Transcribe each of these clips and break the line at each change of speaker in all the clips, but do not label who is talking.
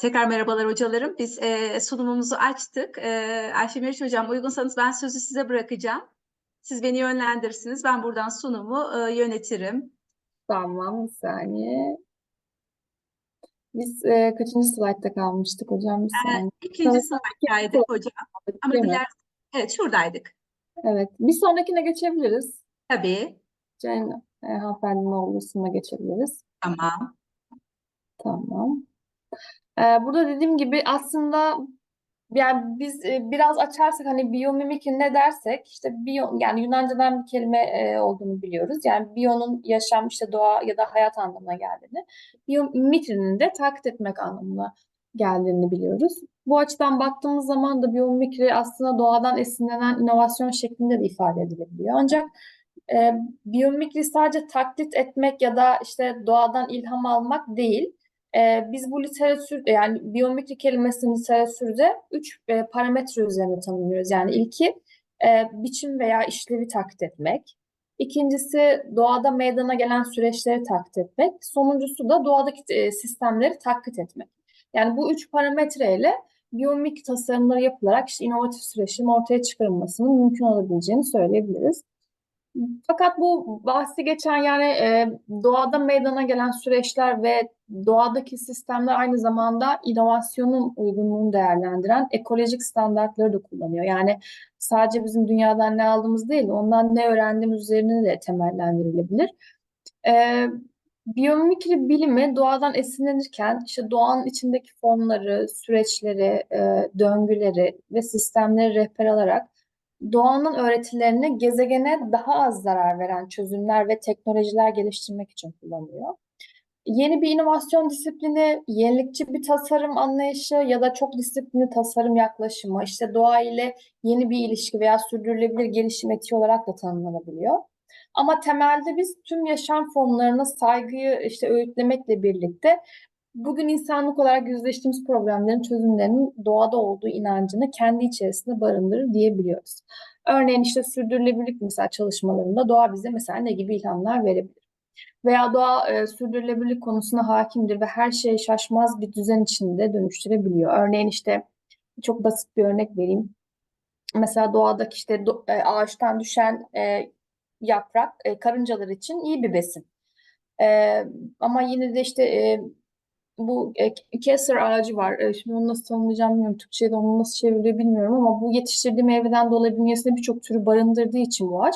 Tekrar merhabalar hocalarım. Biz e, sunumumuzu açtık. E, Ayşe Meriç Hocam uygunsanız ben sözü size bırakacağım. Siz beni yönlendirirsiniz. Ben buradan sunumu e, yönetirim.
Tamam, bir saniye. Biz e, kaçıncı slaytta kalmıştık hocam? Bir
E,
saniye.
ikinci
Sonra
slayttaydık hocam. Ama diler, evet şuradaydık.
Evet. Bir sonrakine geçebiliriz.
Tabii.
Ceylan e, hanımefendinin olduğusuna geçebiliriz.
Tamam.
Tamam. E, burada dediğim gibi aslında yani biz e, biraz açarsak hani biyomimikri ne dersek işte biyo yani Yunanca'dan bir kelime e, olduğunu biliyoruz. Yani biyonun yaşam işte doğa ya da hayat anlamına geldiğini, biyomimikrinin de taklit etmek anlamına geldiğini biliyoruz. Bu açıdan baktığımız zaman da biyomimikri aslında doğadan esinlenen inovasyon şeklinde de ifade edilebiliyor. Ancak e, biyomimikri sadece taklit etmek ya da işte doğadan ilham almak değil. E, biz bu literatür yani biyomimikri kelimesini literatürde üç e, parametre üzerine tanımlıyoruz. Yani ilki e, biçim veya işlevi taklit etmek. İkincisi doğada meydana gelen süreçleri taklit etmek. Sonuncusu da doğadaki e, sistemleri taklit etmek. Yani bu üç parametreyle biyomimik tasarımları yapılarak işte inovatif süreçlerin ortaya çıkarılmasının mümkün olabileceğini söyleyebiliriz. Fakat bu bahsi geçen yani e, doğada meydana gelen süreçler ve doğadaki sistemler aynı zamanda inovasyonun uygunluğunu değerlendiren ekolojik standartları da kullanıyor. Yani sadece bizim dünyadan ne aldığımız değil, ondan ne öğrendiğimiz üzerine de temellendirilebilir. E, biyomimikri bilimi doğadan esinlenirken işte doğanın içindeki formları, süreçleri, e, döngüleri ve sistemleri rehber alarak doğanın öğretilerini gezegene daha az zarar veren çözümler ve teknolojiler geliştirmek için kullanıyor. Yeni bir inovasyon disiplini, yenilikçi bir tasarım anlayışı ya da çok disiplinli tasarım yaklaşımı, işte doğa ile yeni bir ilişki veya sürdürülebilir gelişim etiği olarak da tanımlanabiliyor. Ama temelde biz tüm yaşam formlarına saygıyı işte öğütlemekle birlikte bugün insanlık olarak yüzleştiğimiz problemlerin çözümlerinin doğada olduğu inancını kendi içerisinde barındırır diyebiliyoruz. Örneğin işte sürdürülebilirlik mesela çalışmalarında doğa bize mesela ne gibi ilhamlar verebilir? Veya doğa e, sürdürülebilirlik konusuna hakimdir ve her şeye şaşmaz bir düzen içinde dönüştürebiliyor. Örneğin işte çok basit bir örnek vereyim. Mesela doğadaki işte do, e, ağaçtan düşen e, yaprak e, karıncalar için iyi bir besin. E, ama yine de işte e, bu e, kesir ağacı var. E, şimdi onu nasıl tanımlayacağım bilmiyorum. Türkçe'de onu nasıl çeviriyor bilmiyorum ama bu yetiştirdiği meyveden dolayı bünyesinde birçok türü barındırdığı için bu ağaç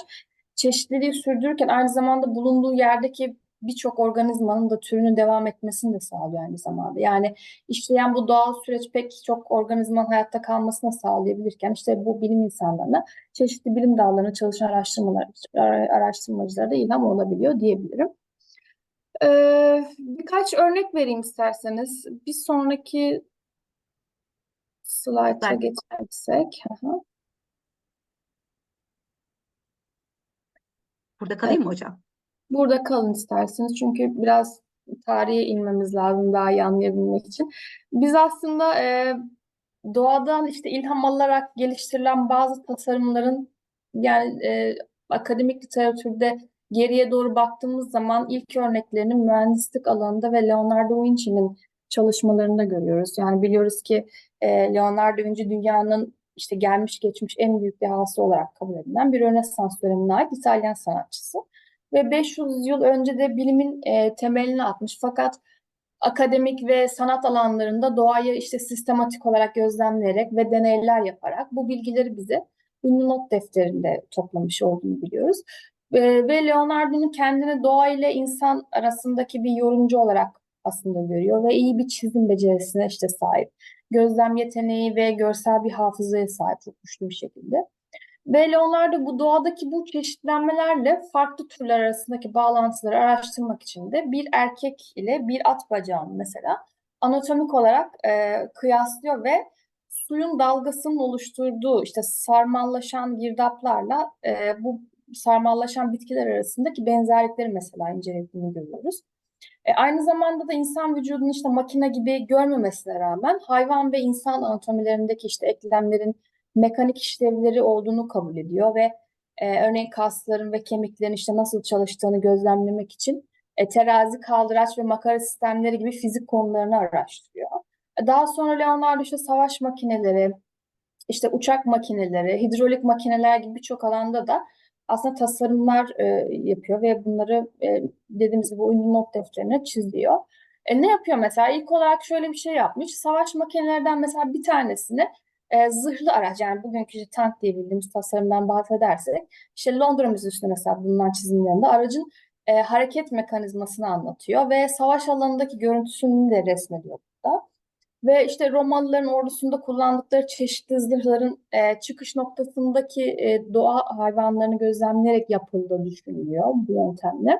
çeşitliliği sürdürürken aynı zamanda bulunduğu yerdeki birçok organizmanın da türünün devam etmesini de sağlıyor aynı zamanda. Yani işleyen bu doğal süreç pek çok organizmanın hayatta kalmasına sağlayabilirken işte bu bilim insanlarına çeşitli bilim dallarına çalışan araştırmalar, araştırmacılara da ilham olabiliyor diyebilirim. Ee, birkaç örnek vereyim isterseniz. Bir sonraki slayta geçersek. Aha.
Burada kalayım mı hocam?
Burada kalın isterseniz çünkü biraz tarihe inmemiz lazım daha iyi anlayabilmek için. Biz aslında e, doğadan işte ilham alarak geliştirilen bazı tasarımların yani e, akademik literatürde geriye doğru baktığımız zaman ilk örneklerini mühendislik alanında ve Leonardo da Vinci'nin çalışmalarında görüyoruz. Yani biliyoruz ki e, Leonardo da Vinci dünyanın işte gelmiş geçmiş en büyük dehası olarak kabul edilen bir Rönesans dönemine ait İtalyan sanatçısı. Ve 500 yıl önce de bilimin e, temelini atmış. Fakat akademik ve sanat alanlarında doğayı işte sistematik olarak gözlemleyerek ve deneyler yaparak bu bilgileri bize ünlü not defterinde toplamış olduğunu biliyoruz. Ve, ve Leonardo'nun kendini doğa ile insan arasındaki bir yorumcu olarak aslında görüyor ve iyi bir çizim becerisine işte sahip. Gözlem yeteneği ve görsel bir hafızaya sahip çok güçlü bir şekilde. Ve Leonardo bu doğadaki bu çeşitlenmelerle farklı türler arasındaki bağlantıları araştırmak için de bir erkek ile bir at bacağını mesela anatomik olarak e, kıyaslıyor ve suyun dalgasının oluşturduğu işte sarmallaşan girdaplarla e, bu sarmallaşan bitkiler arasındaki benzerlikleri mesela incelediğini görüyoruz. E, aynı zamanda da insan vücudunu işte makine gibi görmemesine rağmen hayvan ve insan anatomilerindeki işte eklemlerin mekanik işlevleri olduğunu kabul ediyor ve e, örneğin kasların ve kemiklerin işte nasıl çalıştığını gözlemlemek için e, terazi, kaldıraç ve makara sistemleri gibi fizik konularını araştırıyor. Daha sonra Leonardo işte savaş makineleri, işte uçak makineleri, hidrolik makineler gibi birçok alanda da aslında tasarımlar e, yapıyor ve bunları e, dediğimiz gibi ünlü not defterine çiziyor. E, ne yapıyor mesela? İlk olarak şöyle bir şey yapmış. Savaş makinelerinden mesela bir tanesini e, zırhlı araç yani bugünkü işte tank diye bildiğimiz tasarımdan bahsedersek işte Londra Müzesi'nde mesela bulunan çizimlerinde aracın e, hareket mekanizmasını anlatıyor ve savaş alanındaki görüntüsünü de resmediyor burada. Ve işte Romalıların ordusunda kullandıkları çeşitli zırhların e, çıkış noktasındaki e, doğa hayvanlarını gözlemleyerek yapıldığı düşünülüyor bu yöntemle.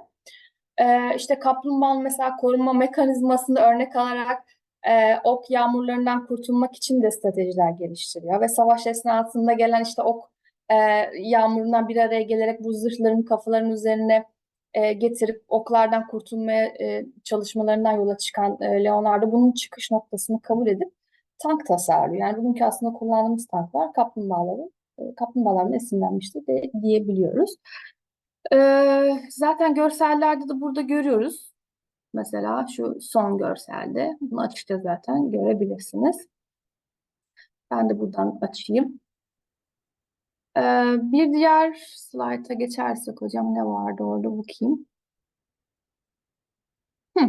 E, işte kaplumbağanın mesela korunma mekanizmasını örnek alarak e, ok yağmurlarından kurtulmak için de stratejiler geliştiriyor. Ve savaş esnasında gelen işte ok e, yağmurundan bir araya gelerek bu zırhların kafaların üzerine e, getirip oklardan kurtulmaya e, çalışmalarından yola çıkan e, Leonardo bunun çıkış noktasını kabul edip tank tasarlıyor. Yani bugünkü aslında kullandığımız tanklar kaplumbağaların e, kaplumbağaların esinlenmiştir de diyebiliyoruz. E, zaten görsellerde de burada görüyoruz. Mesela şu son görselde. Bunu açıkça zaten görebilirsiniz. Ben de buradan açayım. Bir diğer slayta geçersek hocam ne vardı orada bakayım. Hı.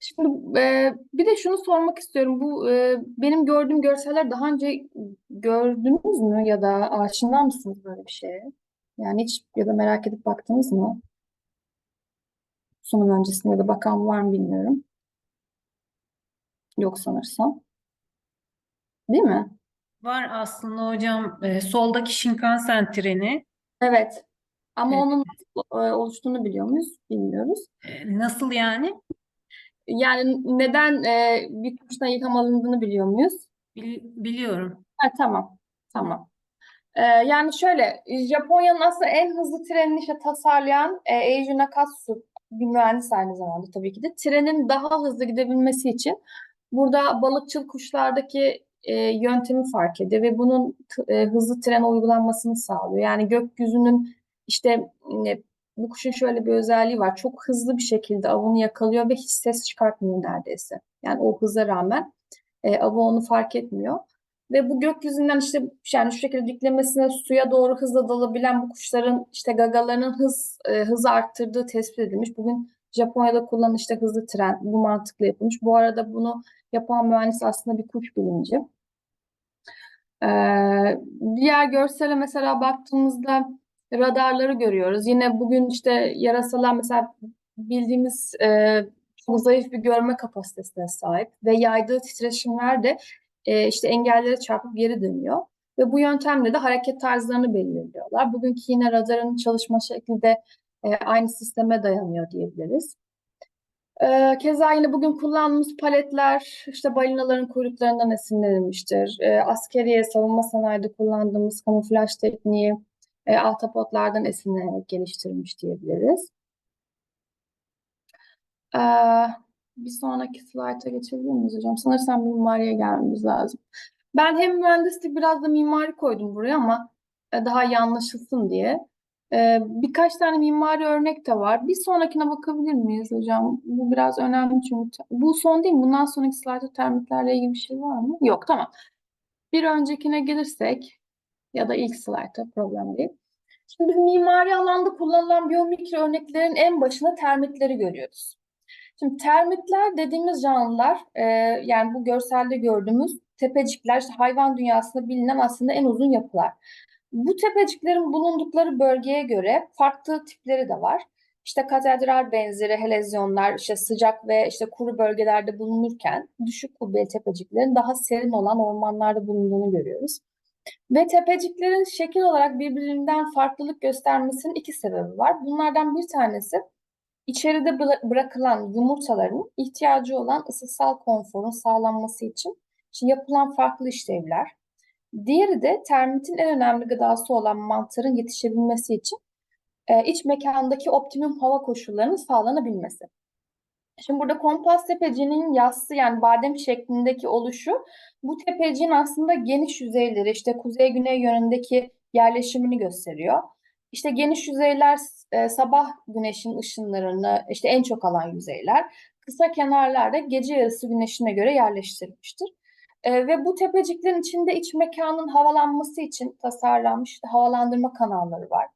Şimdi e, bir de şunu sormak istiyorum. Bu e, benim gördüğüm görseller daha önce gördünüz mü ya da aşina mısınız böyle bir şeye? Yani hiç ya da merak edip baktınız mı? Sunum öncesinde ya da bakan var mı bilmiyorum. Yok sanırsam. Değil mi?
Var aslında hocam e, soldaki Shinkansen treni
Evet. Ama
Evet.
onun nasıl e, oluştuğunu biliyor muyuz? Bilmiyoruz.
E, nasıl yani?
Yani neden e, bir kuştan ilham alındığını biliyor muyuz?
Bil- biliyorum.
Ha, tamam. Tamam. E, yani şöyle Japonya'nın aslında en hızlı trenini işte tasarlayan e, Eiji Nakatsu bir mühendis aynı zamanda tabii ki de trenin daha hızlı gidebilmesi için burada balıkçıl kuşlardaki e, yöntemi fark ediyor ve bunun e, hızlı tren uygulanmasını sağlıyor. Yani gökyüzünün işte e, bu kuşun şöyle bir özelliği var. Çok hızlı bir şekilde avını yakalıyor ve hiç ses çıkartmıyor neredeyse. Yani o hıza rağmen e, avı onu fark etmiyor. Ve bu gökyüzünden işte yani şu şekilde diklemesine suya doğru hızla dalabilen bu kuşların işte gagalarının hız e, hızı arttırdığı tespit edilmiş. Bugün Japonya'da kullanılan işte hızlı tren bu mantıkla yapılmış. Bu arada bunu yapan mühendis aslında bir kuş bilimci. Ee, diğer görsele mesela baktığımızda radarları görüyoruz. Yine bugün işte yarasalar mesela bildiğimiz e, çok zayıf bir görme kapasitesine sahip ve yaydığı titreşimler de e, işte engellere çarpıp geri dönüyor. Ve bu yöntemle de hareket tarzlarını belirliyorlar. Bugünkü yine radarın çalışma şekli de e, aynı sisteme dayanıyor diyebiliriz. Ee, keza yine bugün kullandığımız paletler işte balinaların kuyruklarından esinlenilmiştir. Ee, askeriye, savunma sanayide kullandığımız kamuflaj tekniği e, ahtapotlardan esinlenerek geliştirilmiş diyebiliriz. Ee, bir sonraki slayta geçebilir miyiz hocam? Sanırsam mimariye gelmemiz lazım. Ben hem mühendislik biraz da mimari koydum buraya ama e, daha iyi anlaşılsın diye. Ee, birkaç tane mimari örnek de var. Bir sonrakine bakabilir miyiz hocam? Bu biraz önemli çünkü. Bu son değil mi? Bundan sonraki slaytta termitlerle ilgili bir şey var mı? Yok, tamam. Bir öncekine gelirsek ya da ilk slaytta problem değil. Şimdi biz mimari alanda kullanılan biyomikro örneklerin en başında termitleri görüyoruz. Şimdi termitler dediğimiz canlılar, e, yani bu görselde gördüğümüz tepecikler, işte hayvan dünyasında bilinen aslında en uzun yapılar. Bu tepeciklerin bulundukları bölgeye göre farklı tipleri de var. İşte katedral benzeri helezyonlar, işte sıcak ve işte kuru bölgelerde bulunurken düşük kubbeli tepeciklerin daha serin olan ormanlarda bulunduğunu görüyoruz. Ve tepeciklerin şekil olarak birbirinden farklılık göstermesinin iki sebebi var. Bunlardan bir tanesi içeride bıra- bırakılan yumurtaların ihtiyacı olan ısısal konforun sağlanması için işte yapılan farklı işlevler. Diğeri de termitin en önemli gıdası olan mantarın yetişebilmesi için e, iç mekandaki optimum hava koşullarının sağlanabilmesi. Şimdi burada kompas tepecinin yassı yani badem şeklindeki oluşu bu tepeciğin aslında geniş yüzeyleri işte kuzey-güney yönündeki yerleşimini gösteriyor. İşte geniş yüzeyler e, sabah güneşin ışınlarını işte en çok alan yüzeyler. kısa kenarlarda gece yarısı güneşine göre yerleştirilmiştir. E, ve bu tepeciklerin içinde iç mekanın havalanması için tasarlanmış havalandırma kanalları var.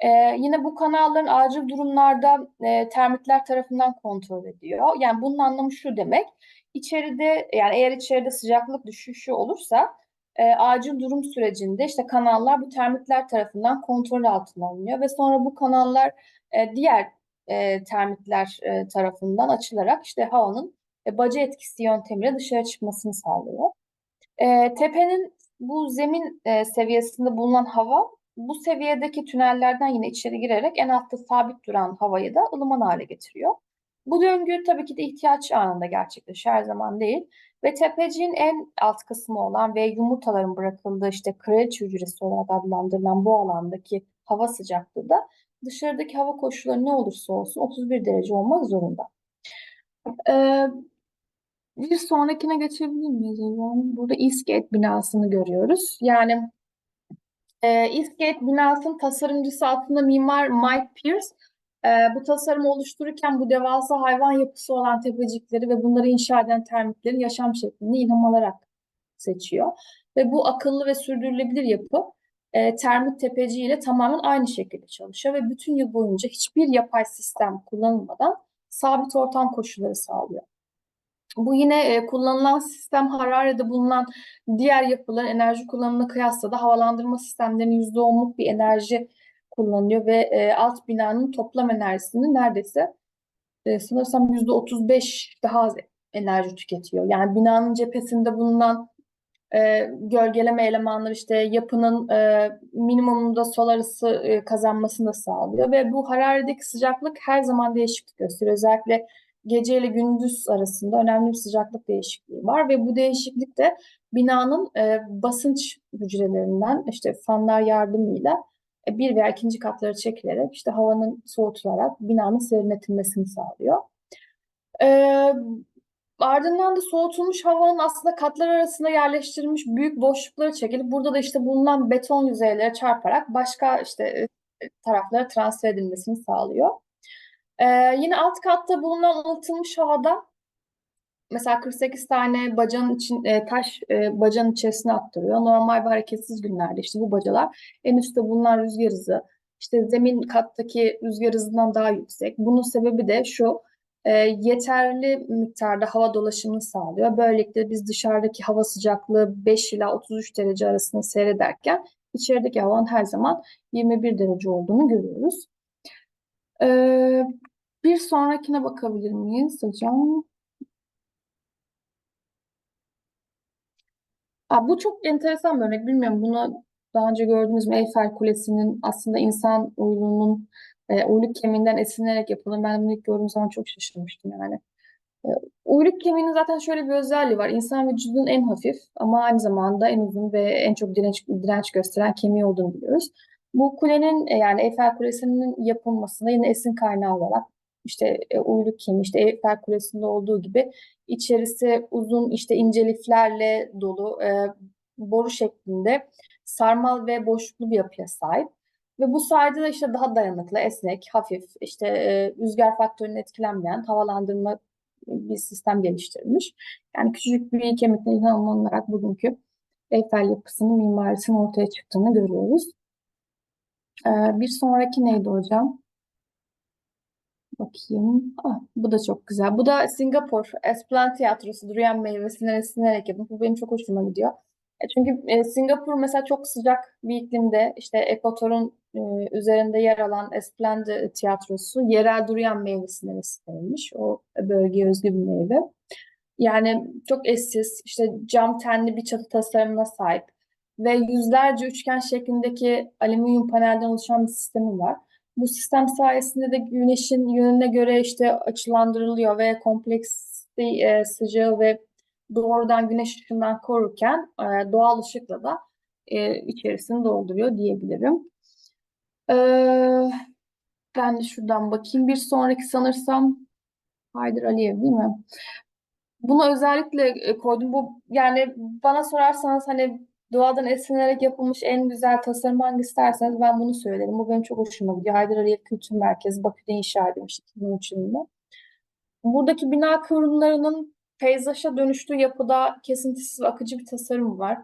E, yine bu kanalların acil durumlarda e, termitler tarafından kontrol ediyor. Yani bunun anlamı şu demek. İçeride yani eğer içeride sıcaklık düşüşü olursa e, acil durum sürecinde işte kanallar bu termitler tarafından kontrol altına alınıyor ve sonra bu kanallar e, diğer e, termitler e, tarafından açılarak işte havanın e, baca etkisi yöntemiyle dışarı çıkmasını sağlıyor. E, tepenin bu zemin e, seviyesinde bulunan hava bu seviyedeki tünellerden yine içeri girerek en altta sabit duran havayı da ılıman hale getiriyor. Bu döngü tabii ki de ihtiyaç anında gerçekleşir, her zaman değil. Ve tepeciğin en alt kısmı olan ve yumurtaların bırakıldığı işte kraliçe hücresi olarak adlandırılan bu alandaki hava sıcaklığı da dışarıdaki hava koşulları ne olursa olsun 31 derece olmak zorunda. Ee, bir sonrakine geçebilir miyiz zaman? Burada Eastgate binasını görüyoruz. Yani e, Eastgate binasının tasarımcısı aslında mimar Mike Pierce. E, bu tasarımı oluştururken bu devasa hayvan yapısı olan tepecikleri ve bunları inşa eden termitlerin yaşam şeklini ilham alarak seçiyor. Ve bu akıllı ve sürdürülebilir yapı e, termit tepeciği ile tamamen aynı şekilde çalışıyor ve bütün yıl boyunca hiçbir yapay sistem kullanılmadan sabit ortam koşulları sağlıyor. Bu yine e, kullanılan sistem Harare'de bulunan diğer yapıların enerji kullanımına kıyasla da havalandırma sistemlerinin %10'luk bir enerji kullanılıyor ve e, alt binanın toplam enerjisinin neredeyse e, sanırsam %35 daha az enerji tüketiyor. Yani binanın cephesinde bulunan e, gölgeleme elemanları işte yapının e, minimumunda sol ısı e, kazanmasını da sağlıyor ve bu hararedeki sıcaklık her zaman değişiklik gösteriyor. Özellikle gece ile gündüz arasında önemli bir sıcaklık değişikliği var ve bu değişiklik de binanın e, basınç hücrelerinden işte fanlar yardımıyla e, bir veya ikinci katlara çekilerek işte havanın soğutularak binanın serinletilmesini sağlıyor. E, ardından da soğutulmuş havanın aslında katlar arasında yerleştirilmiş büyük boşlukları çekilip burada da işte bulunan beton yüzeylere çarparak başka işte e, taraflara transfer edilmesini sağlıyor. Ee, yine alt katta bulunan ılıtılmış havada mesela 48 tane bacanın için e, taş e, bacanın içerisine aktarıyor. Normal ve hareketsiz günlerde işte bu bacalar en üstte bulunan rüzgar hızı işte zemin kattaki rüzgar hızından daha yüksek. Bunun sebebi de şu e, yeterli miktarda hava dolaşımını sağlıyor. Böylelikle biz dışarıdaki hava sıcaklığı 5 ila 33 derece arasında seyrederken içerideki havanın her zaman 21 derece olduğunu görüyoruz. Ee, bir sonrakine bakabilir miyiz hocam? Aa, bu çok enteresan bir örnek. Bilmiyorum bunu daha önce gördünüz mü? Eyfel Kulesi'nin aslında insan uyluğunun e, uyluk kemiğinden esinlenerek yapıldığını ben bunu ilk gördüğüm zaman çok şaşırmıştım yani. E, uyluk kemiğinin zaten şöyle bir özelliği var. İnsan vücudunun en hafif ama aynı zamanda en uzun ve en çok direnç, direnç gösteren kemiği olduğunu biliyoruz. Bu kulenin e, yani Eyfel Kulesi'nin yapılmasında yine esin kaynağı olarak işte e, uyluk kemiği işte Eyfel Kulesi'nde olduğu gibi içerisi uzun işte ince liflerle dolu e, boru şeklinde sarmal ve boşluklu bir yapıya sahip. Ve bu sayede de işte daha dayanıklı, esnek, hafif, işte e, rüzgar faktörünün etkilenmeyen havalandırma bir sistem geliştirilmiş. Yani küçücük bir kemikten ilham alınarak bugünkü Eyfel yapısının mimarisinin ortaya çıktığını görüyoruz. Ee, bir sonraki neydi hocam? Bakayım. Ah, bu da çok güzel. Bu da Singapur Esplanade Tiyatrosu Duruyan Meyvesinden esinlenerek yapılmış. Bu benim çok hoşuma gidiyor. E, çünkü e, Singapur mesela çok sıcak bir iklimde işte ekvatorun e, üzerinde yer alan Esplanade Tiyatrosu yerel duruyan meyvesinden esinlenmiş. O bölgeye özgü bir meyve. Yani çok eşsiz, işte cam tenli bir çatı tasarımına sahip ve yüzlerce üçgen şeklindeki alüminyum panelden oluşan bir sistemi var. Bu sistem sayesinde de güneşin yönüne göre işte açılandırılıyor ve kompleks e, sıcağı ve doğrudan güneş ışığından korurken e, doğal ışıkla da e, içerisini dolduruyor diyebilirim. E, ben de şuradan bakayım. Bir sonraki sanırsam Haydar Aliyev değil mi? Bunu özellikle e, koydum. Bu yani bana sorarsanız hani doğadan esinlenerek yapılmış en güzel tasarım hangisi derseniz ben bunu söylerim. Bu benim çok hoşuma gidiyor. Haydar Aliyev Kültür Merkezi Bakü'de inşa edilmiş 2003 yılında. buradaki bina kıvrımlarının peyzaja dönüştüğü yapıda kesintisiz akıcı bir tasarım var.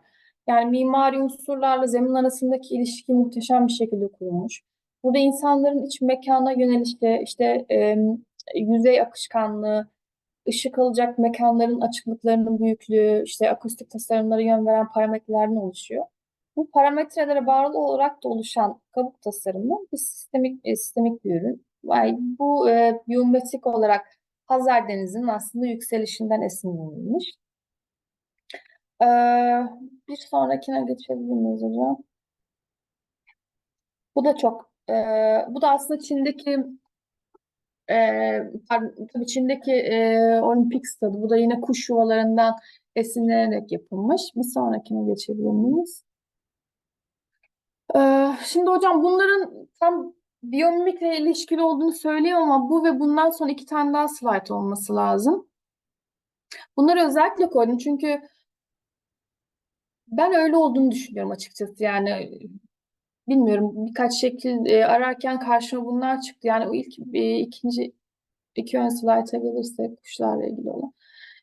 Yani mimari unsurlarla zemin arasındaki ilişki muhteşem bir şekilde kurulmuş. Burada insanların iç mekana yönelişi, işte em, yüzey akışkanlığı, ışık alacak mekanların açıklıklarının büyüklüğü, işte akustik tasarımlara yön veren parametrelerden oluşuyor. Bu parametrelere bağlı olarak da oluşan kabuk tasarımı bir sistemik e, sistemik bir ürün. Yani bu e, biyometrik olarak Hazar Denizi'nin aslında yükselişinden esinlenilmiş. Ee, bir sonrakine geçebilir miyiz hocam? Bu da çok, e, bu da aslında Çin'deki e, tabii Çin'deki e, olimpik stadı. Bu da yine kuş yuvalarından esinlenerek yapılmış. Bir sonrakine geçebilir miyiz? Ee, şimdi hocam bunların tam biyomimikle ilişkili olduğunu söylüyor ama bu ve bundan sonra iki tane daha slide olması lazım. Bunları özellikle koydum çünkü ben öyle olduğunu düşünüyorum açıkçası. Yani bilmiyorum birkaç şekil e, ararken karşıma bunlar çıktı. Yani o ilk e, ikinci iki ön slayta gelirsek kuşlarla ilgili olan.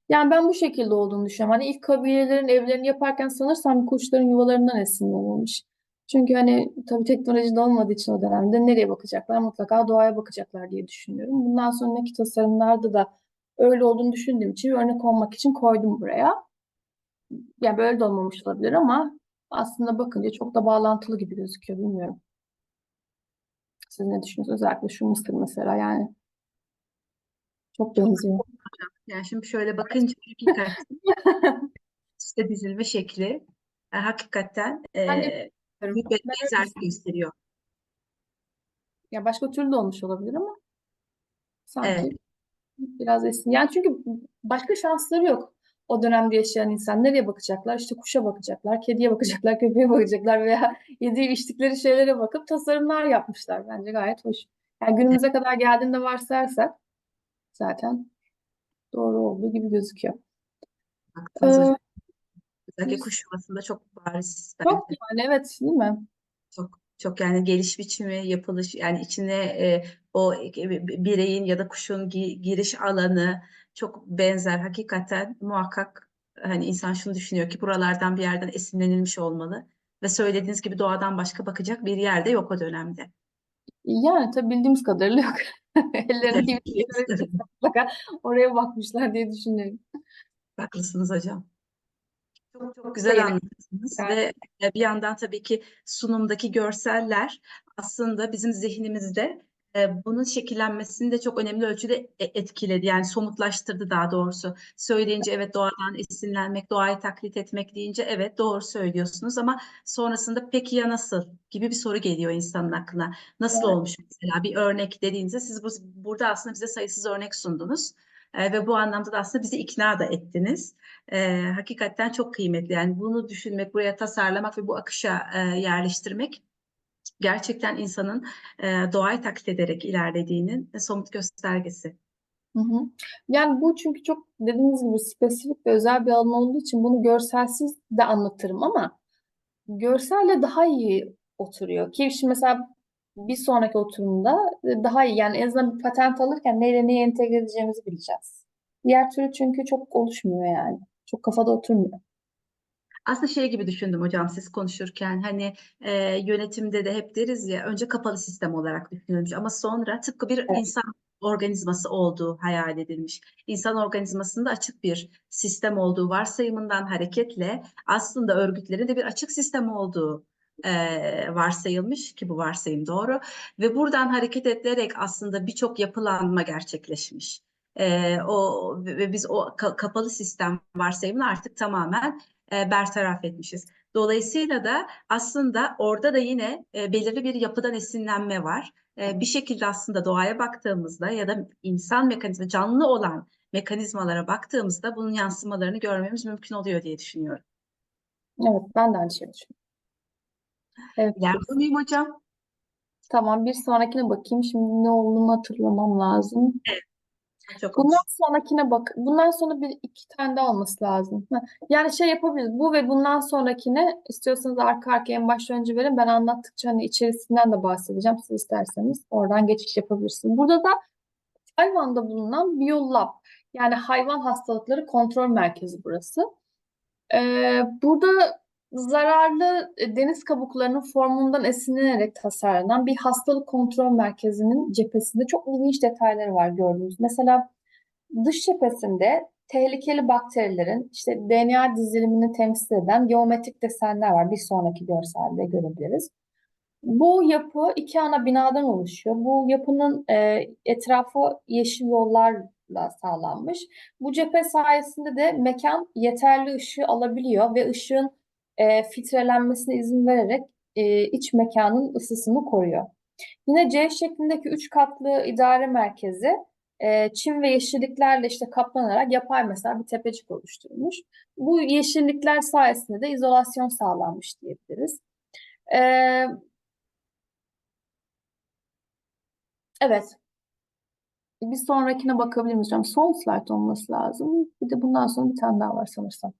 Yani ben bu şekilde olduğunu düşünüyorum. Hani ilk kabilelerin evlerini yaparken sanırsam kuşların yuvalarından esinlenilmiş. Çünkü hani tabii teknoloji de olmadığı için o dönemde nereye bakacaklar? Mutlaka doğaya bakacaklar diye düşünüyorum. Bundan sonraki tasarımlarda da öyle olduğunu düşündüğüm için örnek olmak için koydum buraya. Yani böyle de olmamış olabilir ama aslında bakınca çok da bağlantılı gibi gözüküyor. Bilmiyorum. Siz ne düşünüyorsunuz? Özellikle şu mısır mesela yani çok benziyor.
Yani şimdi şöyle bakınca hakikaten üstte dizilme şekli e, hakikaten e,
Ben de
büyük bir
Ben öyle
benzerlik gösteriyor.
Ya başka türlü de olmuş olabilir ama sanki
Evet.
biraz esin. Yani çünkü başka şansları yok. O dönemde yaşayan insan nereye bakacaklar? İşte kuşa bakacaklar, kediye bakacaklar, köpeğe bakacaklar veya yediği içtikleri şeylere bakıp tasarımlar yapmışlar. Bence gayet hoş. Yani günümüze kadar geldiğinde varsayarsak zaten doğru olduğu gibi gözüküyor.
Baktığınız
Ee,
özellikle kuş yuvasında çok bariz
çok
bence.
yani evet değil mi?
Çok çok yani geliş biçimi, yapılış yani içine e, o e, bireyin ya da kuşun gi- giriş alanı çok benzer. Hakikaten muhakkak hani insan şunu düşünüyor ki buralardan bir yerden esinlenilmiş olmalı ve söylediğiniz gibi doğadan başka bakacak bir yerde yok o dönemde.
Yani tabii bildiğimiz kadarıyla yok. Ellerinde
Evet,
bir şey mutlaka oraya bakmışlar diye düşünüyorum.
Haklısınız hocam. Çok çok güzel anlattınız
Yani-
ve e, bir yandan tabii ki sunumdaki görseller aslında bizim zihnimizde bunun şekillenmesini de çok önemli ölçüde e- etkiledi. Yani somutlaştırdı daha doğrusu. Söyleyince evet doğadan esinlenmek, doğayı taklit etmek deyince evet doğru söylüyorsunuz ama sonrasında peki ya nasıl gibi bir soru geliyor insanın aklına. Nasıl
Evet.
olmuş mesela bir örnek dediğinizde siz bu, burada aslında bize sayısız örnek sundunuz. E, ve bu anlamda da aslında bizi ikna da ettiniz. E, hakikaten çok kıymetli. Yani bunu düşünmek, buraya tasarlamak ve bu akışa e, yerleştirmek gerçekten insanın e, doğayı taklit ederek ilerlediğinin somut göstergesi.
Hı hı. Yani bu çünkü çok dediğiniz gibi spesifik ve özel bir alan olduğu için bunu görselsiz de anlatırım ama görselle daha iyi oturuyor. Ki şimdi mesela bir sonraki oturumda daha iyi yani en azından bir patent alırken neyle neye entegre edeceğimizi bileceğiz. Diğer türlü çünkü çok oluşmuyor yani. Çok kafada oturmuyor.
Aslında şey gibi düşündüm hocam siz konuşurken hani e, yönetimde de hep deriz ya önce kapalı sistem olarak düşünülmüş ama sonra tıpkı bir
Evet.
insan organizması olduğu hayal edilmiş. İnsan organizmasında açık bir sistem olduğu varsayımından hareketle aslında örgütlerin de bir açık sistem olduğu e, varsayılmış ki bu varsayım doğru ve buradan hareket edilerek aslında birçok yapılanma gerçekleşmiş. E, o ve biz o ka- kapalı sistem varsayımını artık tamamen e, bertaraf etmişiz. Dolayısıyla da aslında orada da yine e, belirli bir yapıdan esinlenme var. E, bir şekilde aslında doğaya baktığımızda ya da insan mekanizma, canlı olan mekanizmalara baktığımızda bunun yansımalarını görmemiz mümkün oluyor diye düşünüyorum.
Evet, ben de aynı şeyi düşünüyorum. Evet,
İlerliyor muyum hocam?
tamam bir sonrakine bakayım. Şimdi ne olduğunu hatırlamam lazım.
Çok
Bundan
hoş.
sonrakine bak. Bundan sonra bir iki tane daha olması lazım. Ha, Yani şey yapabiliriz. Bu ve bundan sonrakine istiyorsanız arka arkaya en başta önce verin. Ben anlattıkça hani içerisinden de bahsedeceğim. Siz isterseniz oradan geçiş yapabilirsiniz. Burada da Tayvan'da bulunan Biolab yani hayvan hastalıkları kontrol merkezi burası. Ee, burada zararlı e, deniz kabuklarının formundan esinlenerek tasarlanan bir hastalık kontrol merkezinin cephesinde çok ilginç detayları var gördüğünüz. Mesela dış cephesinde tehlikeli bakterilerin işte DNA dizilimini temsil eden geometrik desenler var. Bir sonraki görselde görebiliriz. Bu yapı iki ana binadan oluşuyor. Bu yapının e, etrafı yeşil yollarla sağlanmış. Bu cephe sayesinde de mekan yeterli ışığı alabiliyor ve ışığın e, filtrelenmesine izin vererek e, iç mekanın ısısını koruyor. Yine C şeklindeki üç katlı idare merkezi e, çim ve yeşilliklerle işte kaplanarak yapay mesela bir tepecik oluşturulmuş. Bu yeşillikler sayesinde de izolasyon sağlanmış diyebiliriz. E, evet. Bir sonrakine bakabilir miyiz hocam? Son slide olması lazım. Bir de bundan sonra bir tane daha var sanırsam.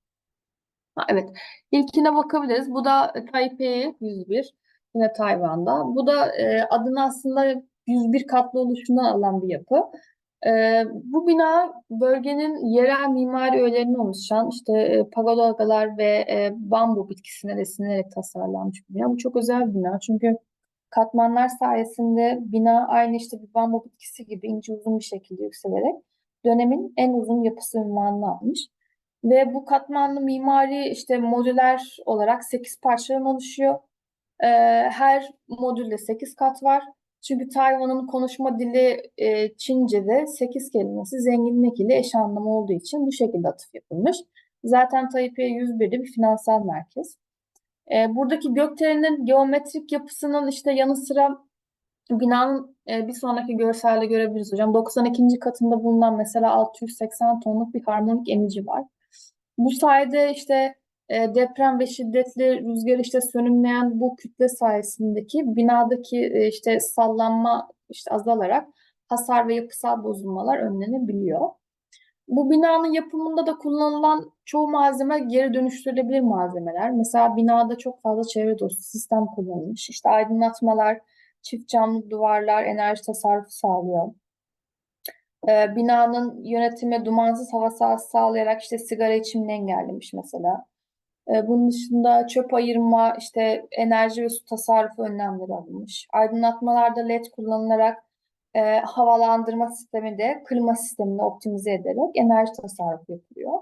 Ha, evet. İlkine bakabiliriz. Bu da Taipei 101. Yine Tayvan'da. Bu da e, adını aslında 101 katlı oluşundan alan bir yapı. E, bu bina bölgenin yerel mimari öğelerinden oluşan işte e, pagodalar ve e, bambu bitkisinden esinlenerek tasarlanmış bir bina. Bu çok özel bir bina. Çünkü katmanlar sayesinde bina aynı işte bir bambu bitkisi gibi ince uzun bir şekilde yükselerek dönemin en uzun yapısı unvanını almış. Ve bu katmanlı mimari işte modüler olarak 8 parçadan oluşuyor. Ee, her modülde 8 kat var. Çünkü Tayvan'ın konuşma dili e, Çince'de 8 kelimesi zenginlik ile eş anlamı olduğu için bu şekilde atıf yapılmış. Zaten Taipei 101'de bir finansal merkez. Ee, buradaki gökdelenin geometrik yapısının işte yanı sıra binanın e, bir sonraki görselde görebiliriz hocam. 92. katında bulunan mesela 680 tonluk bir harmonik emici var. Bu sayede işte e, deprem ve şiddetli rüzgar işte sönümleyen bu kütle sayesindeki binadaki e, işte sallanma işte azalarak hasar ve yapısal bozulmalar önlenebiliyor. Bu binanın yapımında da kullanılan çoğu malzeme geri dönüştürülebilir malzemeler. Mesela binada çok fazla çevre dostu sistem kullanılmış. İşte aydınlatmalar, çift camlı duvarlar enerji tasarrufu sağlıyor. Ee, binanın yönetimi dumansız hava sahası sağlayarak işte sigara içimini engellemiş mesela. Ee, bunun dışında çöp ayırma, işte enerji ve su tasarrufu önlemleri alınmış. Aydınlatmalarda LED kullanılarak e, havalandırma sistemi de klima sistemini optimize ederek enerji tasarrufu yapılıyor.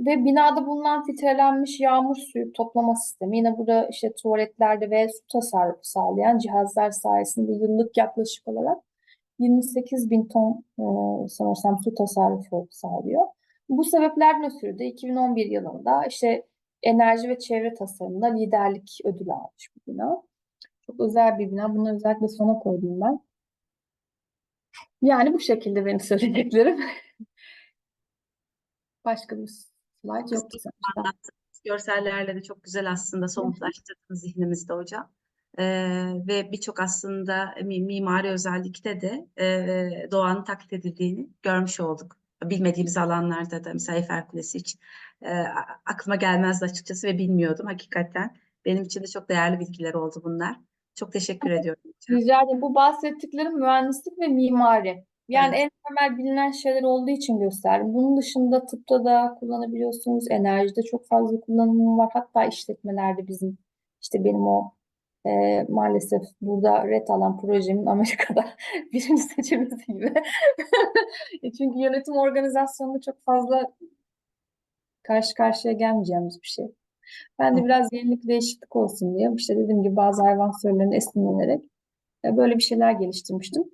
Ve binada bulunan filtrelenmiş yağmur suyu toplama sistemi yine burada işte tuvaletlerde ve su tasarrufu sağlayan cihazlar sayesinde yıllık yaklaşık olarak 28 bin ton e, sanırsam su tasarrufu sağlıyor. Bu sebeplerden ötürü de 2011 yılında işte enerji ve çevre tasarımında liderlik ödülü almış bu bina. Çok özel bir bina. Bunu özellikle sona koydum ben. Yani bu şekilde benim söyleyeceklerim. Başka bir slide.
Anlattığınız görsellerle de çok güzel aslında somutlaştırdınız zihnimizde hocam. Ee, ve birçok aslında mi- mimari özellikte de e, doğanın taklit edildiğini görmüş olduk. Bilmediğimiz alanlarda da mesela Eiffel Kulesi hiç e, aklıma gelmezdi açıkçası ve bilmiyordum hakikaten. Benim için de çok değerli bilgiler oldu bunlar. Çok teşekkür ediyorum.
Rica ederim. Bu bahsettiklerim mühendislik ve mimari. Yani en temel bilinen şeyler olduğu için gösterdim. Bunun dışında tıpta da kullanabiliyorsunuz. Enerjide çok fazla kullanımı var. Hatta işletmelerde bizim işte benim o e, maalesef burada ret alan projemin Amerika'da birinci seçilmesi gibi. E, Çünkü yönetim organizasyonunda çok fazla karşı karşıya gelmeyeceğimiz bir şey. Ben de biraz yenilik değişiklik olsun diye işte dediğim gibi bazı hayvan türlerine esinlenerek e, böyle bir şeyler geliştirmiştim.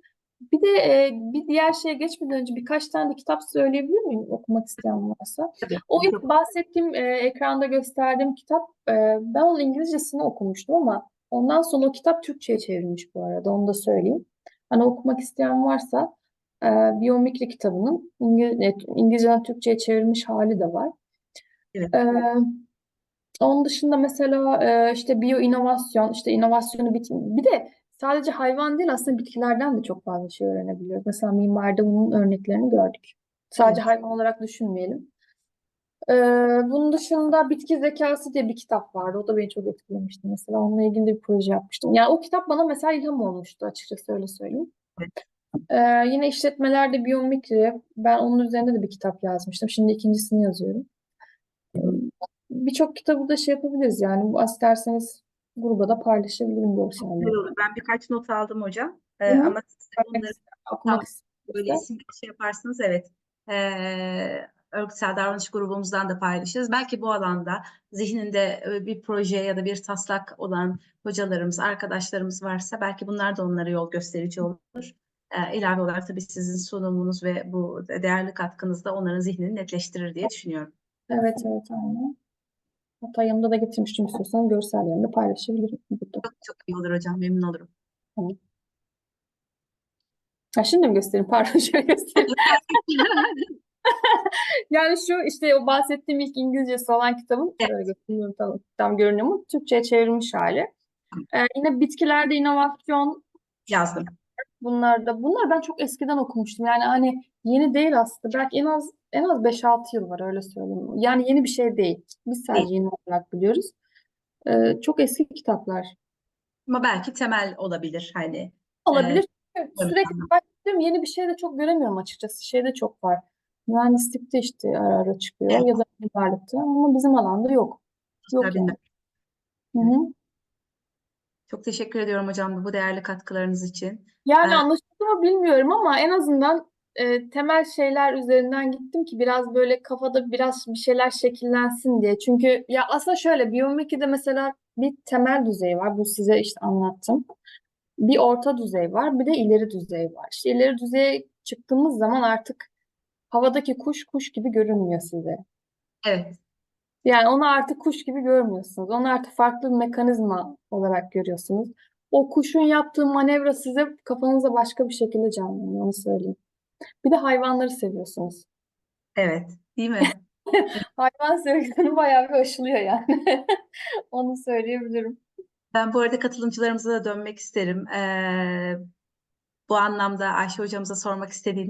Bir de e, bir diğer şeye geçmeden önce birkaç tane de kitap söyleyebilir miyim okumak isteyen varsa? O ilk bahsettiğim e, ekranda gösterdiğim kitap e, ben onun İngilizcesini okumuştum ama ondan sonra o kitap Türkçe'ye çevrilmiş bu arada onu da söyleyeyim. Hani okumak isteyen varsa e, Biyomikri kitabının İngil e, İngilizceden Türkçe'ye çevrilmiş hali de var.
Evet.
E, onun dışında mesela e, işte biyo inovasyon, işte inovasyonu bit bir de sadece hayvan değil aslında bitkilerden de çok fazla şey öğrenebiliyoruz. Mesela mimaride bunun örneklerini gördük. Sadece
Evet.
hayvan olarak düşünmeyelim. E, bunun dışında bitki zekası diye bir kitap vardı. O da beni çok etkilemişti mesela. Onunla ilgili bir proje yapmıştım. Yani o kitap bana mesela ilham olmuştu açıkçası öyle söyleyeyim. Ee, yine işletmelerde biyomimikri. Ben onun üzerinde de bir kitap yazmıştım. Şimdi ikincisini yazıyorum. Ee, Birçok kitabı da şey yapabiliriz yani. Bu isterseniz gruba da paylaşabilirim.
Güzel olur. Ben birkaç not aldım hocam. Ee, ama siz de bunları
Okumak
böyle isim şey yaparsınız evet. Ee, örgütsel davranış grubumuzdan da paylaşırız. Belki bu alanda zihninde e, bir proje ya da bir taslak olan hocalarımız, arkadaşlarımız varsa belki bunlar da onlara yol gösterici olur. Ee, ilave olarak tabii sizin sunumunuz ve bu değerli katkınız da onların zihnini netleştirir diye düşünüyorum.
Evet evet aynen. Hatta yanımda da getirmiştim istiyorsanız görsellerini de paylaşabilirim burada.
Çok çok iyi olur hocam, memnun olurum.
Ha, şimdi mi göstereyim? Pardon şöyle göstereyim. Yani şu işte o bahsettiğim ilk İngilizcesi olan kitabın göstereyim tamam, tam görünüyor mu? Türkçe'ye çevrilmiş hali. Ee, yine bitkilerde inovasyon
Yazdım.
bunlar da bunlar ben çok eskiden okumuştum. Yani hani yeni değil aslında. Belki en az en az 5-6 yıl var öyle söyleyeyim. Yani yeni bir şey değil. Biz sadece yeni olarak biliyoruz. Ee, çok eski kitaplar.
Ama belki temel olabilir hani.
Olabilir. Evet,
evet,
sürekli başlıyorum. Yeni bir şey de çok göremiyorum açıkçası. Şeyde çok var. Mühendislikte işte ara ara çıkıyor
Evet.
ya da mimarlıkta ama bizim alanda yok. Yok
Tabii.
yani. Hı hı.
Çok teşekkür ediyorum hocam bu değerli katkılarınız için.
Yani
Ee,
anlaşıldı mı bilmiyorum ama en azından e, temel şeyler üzerinden gittim ki biraz böyle kafada biraz bir şeyler şekillensin diye. Çünkü ya aslında şöyle biyomimikide mesela bir temel düzey var. Bu size işte anlattım. Bir orta düzey var, bir de ileri düzey var. İşte ileri düzeye çıktığımız zaman artık havadaki kuş kuş gibi görünmüyor size.
Evet.
Yani onu artık kuş gibi görmüyorsunuz. Onu artık farklı bir mekanizma olarak görüyorsunuz. O kuşun yaptığı manevra size kafanızda başka bir şekilde canlanıyor, onu söyleyeyim. Bir de hayvanları seviyorsunuz.
Evet. Değil mi?
Hayvan sevgisini bayağı bir aşılıyor yani. Onu söyleyebilirim.
Ben bu arada katılımcılarımıza da dönmek isterim. Ee, bu anlamda Ayşe hocamıza sormak istediğiniz